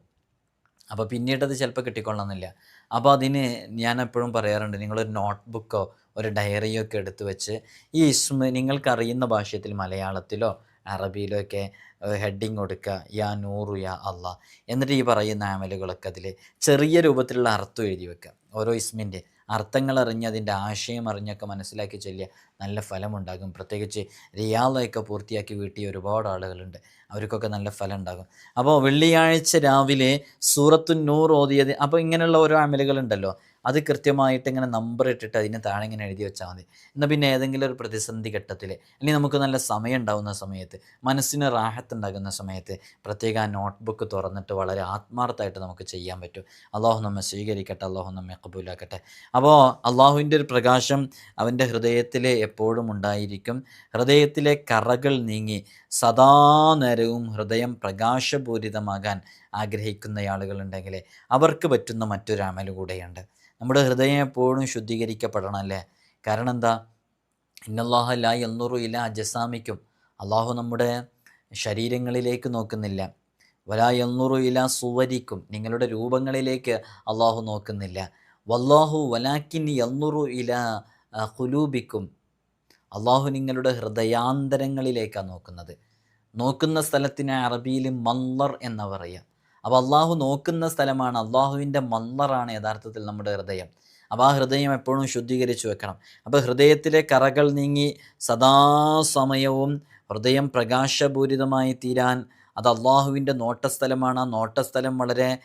അപ്പോൾ പിന്നീട് അത് ചിലപ്പോൾ കിട്ടിക്കൊള്ളണമെന്നില്ല. അപ്പോൾ അതിന് ഞാൻ എപ്പോഴും പറയാറുണ്ട് നിങ്ങളൊരു നോട്ട്ബുക്കോ ഒരു ഡയറിയോ ഒക്കെ എടുത്തു വെച്ച് ഈ ഇസ്മ നിങ്ങൾക്കറിയുന്ന ഭാഷയത്തിൽ മലയാളത്തിലോ അറബിയിലോ ഒക്കെ ഹെഡിങ് കൊടുക്കുക യാ നൂറു യാ അള്ളാഹ് എന്നിട്ട് ഈ പറയുന്ന ആമലുകളൊക്കെ അതിൽ ചെറിയ രൂപത്തിലുള്ള അർത്ഥം എഴുതി വെക്കുക ഓരോ ഇസ്മിന്റെ. അർത്ഥങ്ങൾ അറിഞ്ഞ് അതിന്റെ ആശയം അറിഞ്ഞൊക്കെ മനസ്സിലാക്കി ചൊല്ലിയ നല്ല ഫലമുണ്ടാകും. പ്രത്യേകിച്ച് റിയാളൊക്കെ പൂർത്തിയാക്കി വീട്ടിയ ഒരുപാട് ആളുകളുണ്ട്. അവർക്കൊക്കെ നല്ല ഫലം ഉണ്ടാകും അപ്പോൾ വെള്ളിയാഴ്ച രാവിലെ സൂറത്തു നൂർ ഓതിയത് അപ്പോൾ ഇങ്ങനെയുള്ള ഓരോ അമലുകളുണ്ടല്ലോ. അത് കൃത്യമായിട്ട് ഇങ്ങനെ നമ്പർ ഇട്ടിട്ട് അതിന് താഴെ ഇങ്ങനെ എഴുതി വെച്ചാൽ മതി. എന്നാൽ പിന്നെ ഏതെങ്കിലും ഒരു പ്രതിസന്ധി ഘട്ടത്തിൽ അല്ലെങ്കിൽ നമുക്ക് നല്ല സമയം ഉണ്ടാകുന്ന സമയത്ത് മനസ്സിന് റാഹത്ത് ഉണ്ടാകുന്ന സമയത്ത് പ്രത്യേക ആ നോട്ട്ബുക്ക് തുറന്നിട്ട് വളരെ ആത്മാർത്ഥമായിട്ട് നമുക്ക് ചെയ്യാൻ പറ്റും. അള്ളാഹു നമ്മെ സ്വീകരിക്കട്ടെ അള്ളാഹു നമ്മെ കബൂലാക്കട്ടെ അപ്പോൾ അള്ളാഹുവിന്റെ ഒരു പ്രകാശം അവന്റെ ഹൃദയത്തിൽ എപ്പോഴും ഉണ്ടായിരിക്കും. ഹൃദയത്തിലെ കറകൾ നീങ്ങി സദാ നേരവും ഹൃദയം പ്രകാശപൂരിതമാകാൻ ആഗ്രഹിക്കുന്ന ആളുകളുണ്ടെങ്കിൽ അവർക്ക് പറ്റുന്ന മറ്റൊരു അമൽ കൂടെയുണ്ട്. നമ്മുടെ ഹൃദയം എപ്പോഴും ശുദ്ധീകരിക്കപ്പെടണം അല്ലേ? കാരണം എന്താ? ഇന്നല്ലാഹ ലാ എന്നുറു ഇല അജസാമിക്കും അള്ളാഹു നമ്മുടെ ശരീരങ്ങളിലേക്ക് നോക്കുന്നില്ല. വലാ എന്നുറു ഇല സുവരിക്കും. നിങ്ങളുടെ രൂപങ്ങളിലേക്ക് അള്ളാഹു നോക്കുന്നില്ല. വല്ലാഹു വലാക്കിൻ എന്നുറു ഇല ഹുലൂബിക്കും അള്ളാഹു നിങ്ങളുടെ ഹൃദയാന്തരങ്ങളിലേക്കാണ് നോക്കുന്നത്. നോക്കുന്ന സ്ഥലത്തിന് അറബിയിൽ മല്ലർ എന്ന് പറയാം. അപ്പോൾ അള്ളാഹു നോക്കുന്ന സ്ഥലമാണ് അള്ളാഹുവിന്റെ മല്ലറാണ് യഥാർത്ഥത്തിൽ നമ്മുടെ ഹൃദയം. അപ്പോൾ ആ ഹൃദയം എപ്പോഴും ശുദ്ധീകരിച്ചു വെക്കണം. അപ്പോൾ ഹൃദയത്തിലെ കറകൾ നീങ്ങി സദാസമയവും ഹൃദയം പ്രകാശപൂരിതമായി തീരാൻ അത് അള്ളാഹുവിന്റെ നോട്ടസ്ഥലമാണ്. ആ നോട്ടസ്ഥലം വളരെ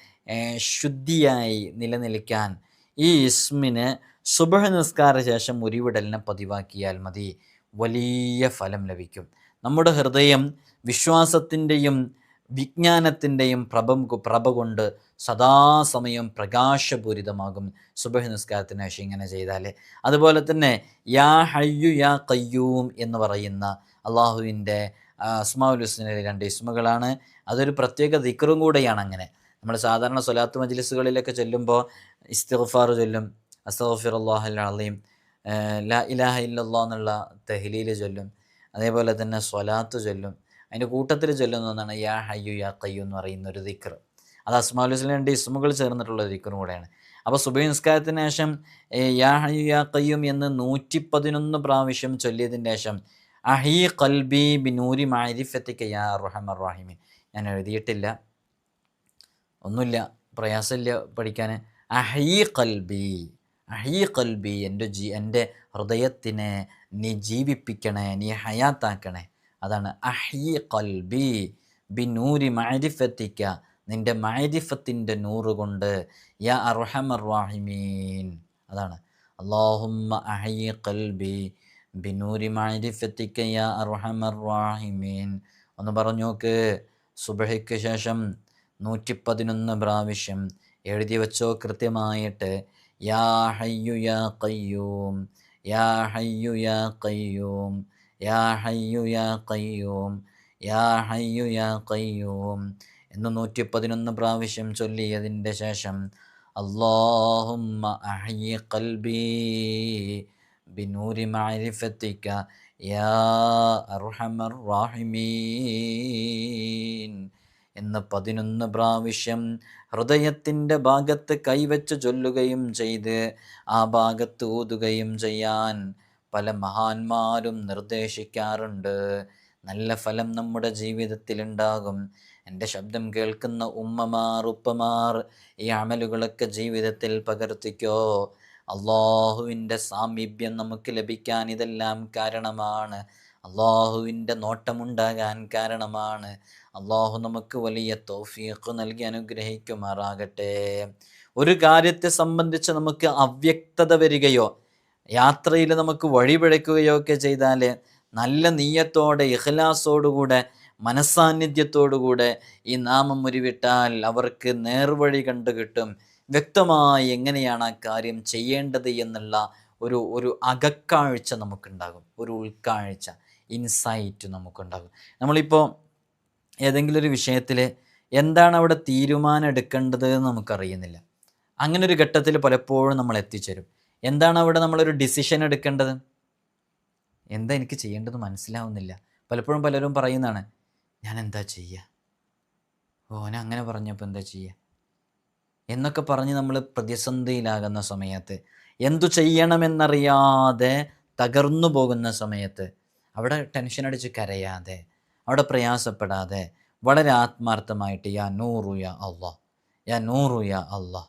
ശുദ്ധിയായി നിലനിൽക്കാൻ ഈ ഇസ്മിന് സുബഹ നിസ്കാര ശേഷം ഉരുവിടലിനെ പതിവാക്കിയാൽ മതി. വലിയ ഫലം ലഭിക്കും. നമ്മുടെ ഹൃദയം വിശ്വാസത്തിന്റെയും വിജ്ഞാനത്തിന്റെയും പ്രഭം പ്രഭ കൊണ്ട് സദാസമയം പ്രകാശപൂരിതമാകും. സുബഹ നിസ്കാരത്തിന് ശേഷം ഇങ്ങനെ ചെയ്താൽ അതുപോലെ തന്നെ യാ ഹയ്യു യാ കയ്യൂം എന്ന് പറയുന്ന അള്ളാഹുവിന്റെ അസ്മാഉൽ ഹുസ്നയിലെ രണ്ട് ഇസ്മകളാണ്. അതൊരു പ്രത്യേക ദിക്റും കൂടെയാണ് അങ്ങനെ. നമ്മൾ സാധാരണ സ്വലാത്ത് മജ്ലിസുകളിലൊക്കെ ചെല്ലുമ്പോൾ ഇസ്തിഗ്ഫാർ ചൊല്ലും അസ്തഫിർ അള്ളാഹുലീം ലാ ഇലാഹ ഇല്ലല്ലാ എന്നുള്ള തെഹ്ലീൽ ചൊല്ലും. അതേപോലെ തന്നെ സ്വലാത്ത് ചൊല്ലും. അതിന്റെ കൂട്ടത്തിൽ ചൊല്ലുന്ന ഒന്നാണ് യാ ഹയ്യു യാ കയ്യു എന്ന് പറയുന്ന ഒരു ദിക്കർ അത് അസ്മാഉൽ ഹുസ്നയിലെ രണ്ട് ഇസ്മുകൾ ചേർന്നിട്ടുള്ള ദിക്റും കൂടെയാണ്. അപ്പോൾ സുബൈ നിസ്കാരത്തിന് ശേഷം യാ ഹയ്യു യാ കയ്യും എന്ന് നൂറ്റി പതിനൊന്ന് പ്രാവശ്യം ചൊല്ലിയതിന് ശേഷം അഹി കൽബി ബിനൂരി മാരിഫത്തിക്ക യാ റഹമർ റാഹിമി. ഞാൻ എഴുതിയിട്ടില്ല. ഒന്നുമില്ല. പ്രയാസമില്ല പഠിക്കാൻ. അഹീ കൽബി അഹീ കൽബി എന്റെ ജീ എന്റെ ഹൃദയത്തിനെ നീ ജീവിപ്പിക്കണേ നീ ഹയാത്താക്കണേ. അതാണ് അഹ്യി കൽബി ബി നൂരി മാരിഫത്തിക്ക നിന്റെ മാരിഫത്തിന്റെ നൂറ് കൊണ്ട് യാ അർഹമർ റാഹിമീൻ. അതാണ്. അള്ളാഹുമ്മ അഹ്യി കൽബി ബി നൂരി മാരിഫത്തിക്ക യാ അർഹമർ റാഹിമീൻ. ഒന്ന് പറഞ്ഞു നോക്ക് സുബഹയ്ക്ക് ശേഷം നൂറ്റി പതിനൊന്ന് പ്രാവശ്യം എഴുതി വെച്ചോ കൃത്യമായിട്ട്. യാ ഹയ്യു യാ കയ്യൂം യാ ഹയ്യു യാ കയ്യൂം യാ ഹയ്യു യാ കയ്യൂം യാ ഹയ്യു യാ കയ്യൂം എന്ന് നൂറ്റി പതിനൊന്ന് പ്രാവശ്യം ചൊല്ലിയതിന്റെ ശേഷം അള്ളാഹുമ്മ അഹ്യി കൽബി ബിനൂരി മാരിഫത്തിക്ക യാ അർഹമർ റാഹിമീൻ എന്ന് പതിനൊന്ന് പ്രാവശ്യം ഹൃദയത്തിന്റെ ഭാഗത്ത് കൈവച്ച് ചൊല്ലുകയും ചെയ്ത് ആ ഭാഗത്ത് ഊതുകയും ചെയ്യാൻ പല മഹാന്മാരും നിർദ്ദേശിക്കാറുണ്ട്. നല്ല ഫലം നമ്മുടെ ജീവിതത്തിലുണ്ടാകും. എന്റെ ശബ്ദം കേൾക്കുന്ന ഉമ്മമാർ ഉപ്പമാർ ഈ അമലുകളൊക്കെ ജീവിതത്തിൽ പകർത്തിക്കോ. അള്ളാഹുവിന്റെ സാമീപ്യം നമുക്ക് ലഭിക്കാൻ ഇതെല്ലാം കാരണമാണ്. അള്ളാഹുവിന്റെ നോട്ടമുണ്ടാകാൻ കാരണമാണ്. അള്ളാഹു നമുക്ക് വലിയ തോഫീഖ് നൽകി അനുഗ്രഹിക്കുമാറാകട്ടെ. ഒരു കാര്യത്തെ സംബന്ധിച്ച് നമുക്ക് അവ്യക്തത വരികയോ യാത്രയിൽ നമുക്ക് വഴിപിഴയ്ക്കുകയോ ഒക്കെ ചെയ്താൽ നല്ല നീയത്തോടെ ഇഹ്ലാസോടുകൂടെ മനസ്സാന്നിധ്യത്തോടുകൂടെ ഈ നാമം ഉരുവിട്ടാൽ അവർക്ക് നേർവഴി കണ്ടു കിട്ടും. വ്യക്തമായി എങ്ങനെയാണ് ആ കാര്യം ചെയ്യേണ്ടത് എന്നുള്ള ഒരു ഒരു അകക്കാഴ്ച നമുക്കുണ്ടാകും. ഒരു ഉൾക്കാഴ്ച ഇൻസൈറ്റ് നമുക്കുണ്ടാകും. നമ്മളിപ്പോൾ ഏതെങ്കിലും ഒരു വിഷയത്തിൽ എന്താണ് അവിടെ തീരുമാനം എടുക്കേണ്ടത് എന്ന് നമുക്കറിയുന്നില്ല. അങ്ങനെ ഒരു ഘട്ടത്തിൽ പലപ്പോഴും നമ്മൾ എത്തിച്ചേരും എന്താണ് അവിടെ നമ്മളൊരു ഡിസിഷൻ എടുക്കേണ്ടത്? എന്താ എനിക്ക് ചെയ്യേണ്ടത് മനസ്സിലാവുന്നില്ല. പലപ്പോഴും പലരും പറയുന്നതാണ് ഞാൻ എന്താ ചെയ്യുക ഓന അങ്ങനെ പറഞ്ഞപ്പോൾ എന്താ ചെയ്യുക എന്നൊക്കെ പറഞ്ഞ് നമ്മൾ പ്രതിസന്ധിയിലാകുന്ന സമയത്ത് എന്തു ചെയ്യണമെന്നറിയാതെ തകർന്നു പോകുന്ന സമയത്ത് അവിടെ ടെൻഷൻ അടിച്ച് കരയാതെ അവിടെ പ്രയാസപ്പെടാതെ വളരെ ആത്മാർത്ഥമായിട്ട് യാ നൂറു യാ അള്ളാ യാ നൂറു യാ അള്ളാ.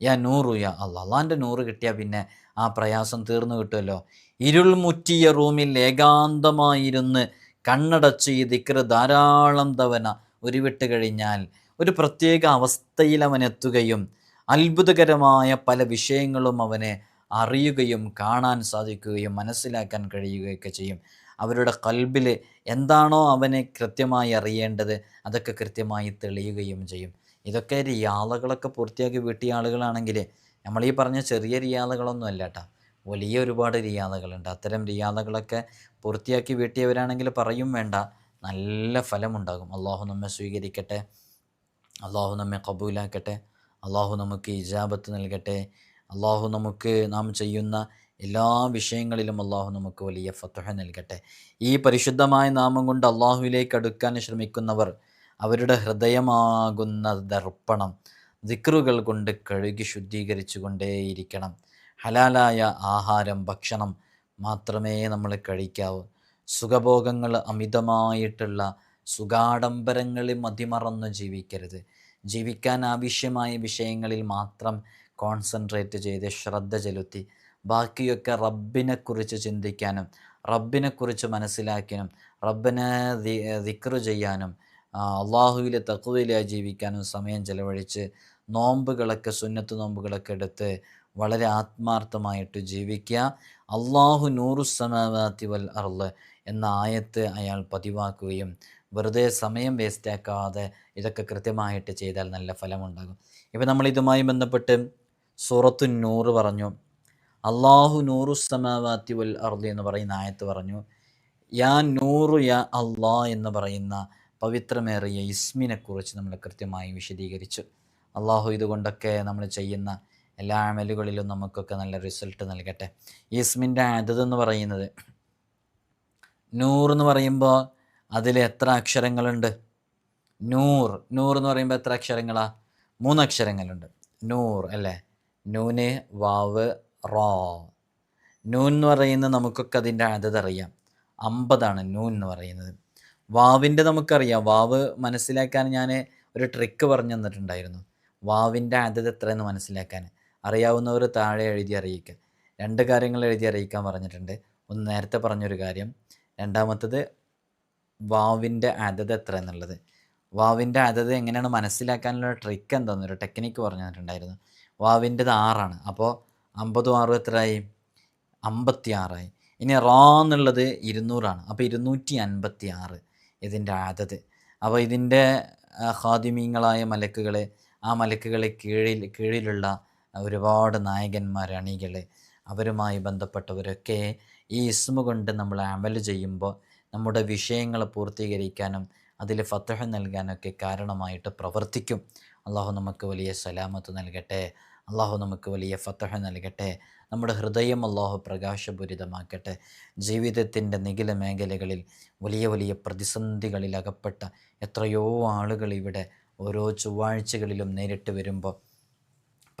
യാ നൂറു യാ അള്ളാ. അള്ളാന്റെ നൂറ് കിട്ടിയാൽ പിന്നെ ആ പ്രയാസം തീർന്നു കിട്ടുമല്ലോ ഇരുൾ മുറ്റിയ റൂമിൽ ഏകാന്തമായിരുന്ന് കണ്ണടച്ച് ഈ ദിക്റ് ധാരാളം തവണ ഉരുവിട്ട് കഴിഞ്ഞാൽ ഒരു പ്രത്യേക അവസ്ഥയിൽ അവൻ എത്തുകയും അത്ഭുതകരമായ പല വിഷയങ്ങളും അവനെ അറിയുകയും കാണാൻ സാധിക്കുകയും മനസ്സിലാക്കാൻ കഴിയുകയൊക്കെ ചെയ്യും. അവരുടെ കൽബിൽ എന്താണോ അവനെ കൃത്യമായി അറിയേണ്ടത് അതൊക്കെ കൃത്യമായി തെളിയുകയും ചെയ്യും. ഇതൊക്കെ റിയാളുകളൊക്കെ പൂർത്തിയാക്കി വീട്ടിയ ആളുകളാണെങ്കിൽ നമ്മൾ ഈ പറഞ്ഞ ചെറിയ റിയാളകളൊന്നും അല്ല കേട്ടോ വലിയ ഒരുപാട് റിയാളകളുണ്ട്. അത്തരം റിയാളകളൊക്കെ പൂർത്തിയാക്കി വീട്ടിയവരാണെങ്കിൽ പറയും വേണ്ട. നല്ല ഫലമുണ്ടാകും. അള്ളാഹു നമ്മെ സ്വീകരിക്കട്ടെ. അള്ളാഹു നമ്മെ കബൂലാക്കട്ടെ. അള്ളാഹു നമുക്ക് ഇജാബത്ത് നൽകട്ടെ. അള്ളാഹു നമുക്ക് നാം ചെയ്യുന്ന എല്ലാ വിഷയങ്ങളിലും അള്ളാഹു നമുക്ക് വലിയ ഫത്തുഹ നൽകട്ടെ. ഈ പരിശുദ്ധമായ നാമം കൊണ്ട് അള്ളാഹുവിലേക്ക് അടുക്കാൻ ശ്രമിക്കുന്നവർ അവരുടെ ഹൃദയമാകുന്ന ദർപ്പണം ദിക്റുകൾ കൊണ്ട് കഴുകി ശുദ്ധീകരിച്ചു കൊണ്ടേയിരിക്കണം ഹലാലായ ആഹാരം ഭക്ഷണം മാത്രമേ നമ്മൾ കഴിക്കാവൂ. സുഖഭോഗങ്ങൾ അമിതമായിട്ടുള്ള സുഖാഡംബരങ്ങളിൽ മതിമറന്ന് ജീവിക്കരുത്. ജീവിക്കാൻ ആവശ്യമായ വിഷയങ്ങളിൽ മാത്രം കോൺസെൻട്രേറ്റ് ചെയ്ത് ശ്രദ്ധ ചെലുത്തി ബാക്കിയൊക്കെ റബ്ബിനെക്കുറിച്ച് ചിന്തിക്കാനും റബ്ബിനെക്കുറിച്ച് മനസ്സിലാക്കാനും റബ്ബിനെ ദിക്റ് ചെയ്യാനും അള്ളാഹുവിലെ തക്കുവയിലെ ജീവിക്കാനും സമയം ചെലവഴിച്ച് നോമ്പുകളൊക്കെ സുന്നത്ത് നോമ്പുകളൊക്കെ എടുത്ത് വളരെ ആത്മാർത്ഥമായിട്ട് ജീവിക്കുക. അള്ളാഹു നൂറുസമാവാത്തി വൽ അർൾ എന്ന ആയത്ത് അയാൾ പതിവാക്കുകയും വെറുതെ സമയം വേസ്റ്റാക്കാതെ ഇതൊക്കെ കൃത്യമായിട്ട് ചെയ്താൽ നല്ല ഫലമുണ്ടാകും. ഇപ്പം നമ്മൾ ഇതുമായി ബന്ധപ്പെട്ട് സൂറത്തു നൂറ് പറഞ്ഞു. അള്ളാഹു നൂറു സമാവാത്തി വൽ അർദി എന്ന് പറയുന്ന ആയത്ത് പറഞ്ഞു. യാ നൂറു യാ അള്ളാ എന്ന് പറയുന്ന പവിത്രമേറിയ ഇസ്മിനെക്കുറിച്ച് നമ്മൾ കൃത്യമായി വിശദീകരിച്ചു. അള്ളാഹു ഇതുകൊണ്ടൊക്കെ നമ്മൾ ചെയ്യുന്ന എല്ലാ അമലുകളിലും നമുക്കൊക്കെ നല്ല റിസൾട്ട് നൽകട്ടെ. ഇസ്മിന്റെ ഇസ്മിന്റെ എന്ന് പറയുന്നത് നൂറ് എന്ന് പറയുമ്പോൾ അതിൽ എത്ര അക്ഷരങ്ങളുണ്ട്? നൂർ നൂർ എന്ന് പറയുമ്പോൾ എത്ര അക്ഷരങ്ങളാണ് മൂന്ന് അക്ഷരങ്ങളുണ്ട് നൂർ അല്ലേ? നൂന് വാവ് റോ. നൂൻ എന്ന് പറയുന്നത് നമുക്കൊക്കെ അതിന്റെ അതത് അറിയാം. അമ്പതാണ് നൂൻ എന്ന് പറയുന്നത്. വാവിന്റെ നമുക്കറിയാം. വാവ് മനസ്സിലാക്കാൻ ഞാൻ ഒരു ട്രിക്ക് പറഞ്ഞു തന്നിട്ടുണ്ടായിരുന്നു. വാവിന്റെ അതത് എത്രയെന്ന് മനസ്സിലാക്കാൻ. അറിയാവുന്നവർ താഴെ എഴുതി അറിയിക്കുക രണ്ട് കാര്യങ്ങൾ എഴുതി അറിയിക്കാൻ പറഞ്ഞിട്ടുണ്ട്. ഒന്ന് നേരത്തെ പറഞ്ഞൊരു കാര്യം. രണ്ടാമത്തത് വാവിന്റെ അതത് എത്ര എന്നുള്ളത് വാവിന്റെ അതത് എങ്ങനെയാണ് മനസ്സിലാക്കാനുള്ള ട്രിക്ക് എന്താണെന്ന് ഒരു ടെക്നിക്ക് പറഞ്ഞു തന്നിട്ടുണ്ടായിരുന്നു വാവിന്റെത് ആറാണ്. അപ്പോൾ അമ്പതും ആറും എത്രയായി? അമ്പത്തി ആറായി ഇനി റാ എന്നുള്ളത് ഇരുന്നൂറാണ്. അപ്പോൾ ഇരുന്നൂറ്റി അൻപത്തി ആറ് ഇതിന്റെ ആദത്. അപ്പോൾ ഇതിന്റെ ഹാദിമീങ്ങളായ മലക്കുകളെ ആ മലക്കുകളെ കീഴിൽ കീഴിലുള്ള ഒരുപാട് നായകന്മാർ അണികൾ അവരുമായി ബന്ധപ്പെട്ടവരൊക്കെ ഈ ഇസ്മ കൊണ്ട് നമ്മൾ അമൽ ചെയ്യുമ്പോൾ നമ്മുടെ വിഷയങ്ങൾ പൂർത്തീകരിക്കാനും അതിൽ ഫത്തഹ നൽകാനൊക്കെ കാരണമായിട്ട് പ്രവർത്തിക്കും. അള്ളാഹു നമുക്ക് വലിയ സലാമത്ത് നൽകട്ടെ. അള്ളാഹു നമുക്ക് വലിയ ഫത്തഹ നൽകട്ടെ. നമ്മുടെ ഹൃദയം അള്ളാഹു പ്രകാശപൂരിതമാക്കട്ടെ. ജീവിതത്തിന്റെ നികില മേഖലകളിൽ വലിയ വലിയ പ്രതിസന്ധികളിൽ അകപ്പെട്ട എത്രയോ ആളുകൾ ഇവിടെ ഓരോ ചൊവ്വാഴ്ചകളിലും നേരിട്ട് വരുമ്പോൾ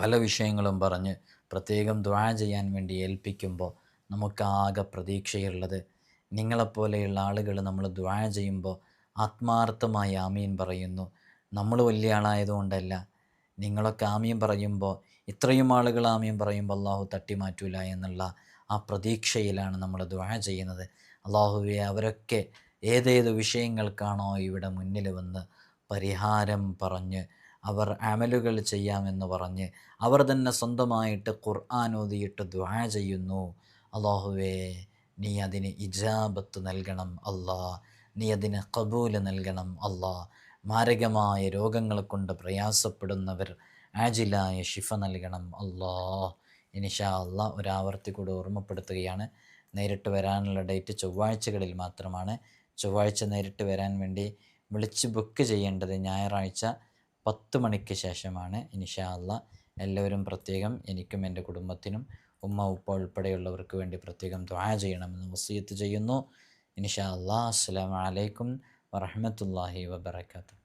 പല വിഷയങ്ങളും പറഞ്ഞ് പ്രത്യേകം ദ്വാ ചെയ്യാൻ വേണ്ടി ഏൽപ്പിക്കുമ്പോൾ നമുക്കാകെ പ്രതീക്ഷയുള്ളത് നിങ്ങളെപ്പോലെയുള്ള ആളുകൾ നമ്മൾ ദ്വാ ചെയ്യുമ്പോൾ ആത്മാർത്ഥമായി ആമീൻ പറയുന്നു. നമ്മൾ വലിയ ആളായതുകൊണ്ടല്ല. നിങ്ങളൊക്കെ ആമീൻ പറയുമ്പോൾ ഇത്രയും ആളുകൾ ആമീൻ പറയുമ്പോൾ അള്ളാഹു തട്ടിമാറ്റൂല എന്നുള്ള ആ പ്രതീക്ഷയിലാണ് നമ്മൾ ദുആ ചെയ്യുന്നത്. അള്ളാഹുവെ അവരൊക്കെ ഏതേത് വിഷയങ്ങൾക്കാണോ ഇവിടെ മുന്നിൽ വന്ന് പരിഹാരം പറഞ്ഞ് അവർ അമലുകൾ ചെയ്യാമെന്ന് പറഞ്ഞ് അവർ തന്നെ സ്വന്തമായിട്ട് ഖുർആൻ ഓതിയിട്ട് ദ്വാ ചെയ്യുന്നു. അള്ളാഹുവേ നീ അതിന് ഇജാബത്ത് നൽകണം അല്ലാ. നീ അതിന് കബൂൽ നൽകണം അല്ലാ. മാരകമായ രോഗങ്ങൾ കൊണ്ട് പ്രയാസപ്പെടുന്നവർ ആജിലായ ഷിഫ നൽകണം. അള്ളാ ഇനിഷാ അല്ലാ ഒരാവർത്തി കൂടെ ഓർമ്മപ്പെടുത്തുകയാണ്. നേരിട്ട് വരാനുള്ള ഡേറ്റ് ചൊവ്വാഴ്ചകളിൽ മാത്രമാണ്. ചൊവ്വാഴ്ച നേരിട്ട് വരാൻ വേണ്ടി വിളിച്ച് ബുക്ക് ചെയ്യേണ്ടത് ഞായറാഴ്ച പത്ത് മണിക്ക് ശേഷമാണ് ഇനിഷാ അല്ല എല്ലാവരും പ്രത്യേകം എനിക്കും എന്റെ കുടുംബത്തിനും ഉമ്മ ഉപ്പ ഉൾപ്പെടെയുള്ളവർക്ക് വേണ്ടി പ്രത്യേകം ദ്വാ ചെയ്യണമെന്ന് വസീയത്ത് ചെയ്യുന്നു. ഇൻഷാ അല്ലാ അസ്സലാമു അലൈക്കും വറഹ്മത്തുള്ളാഹി വബറകാതുഹു.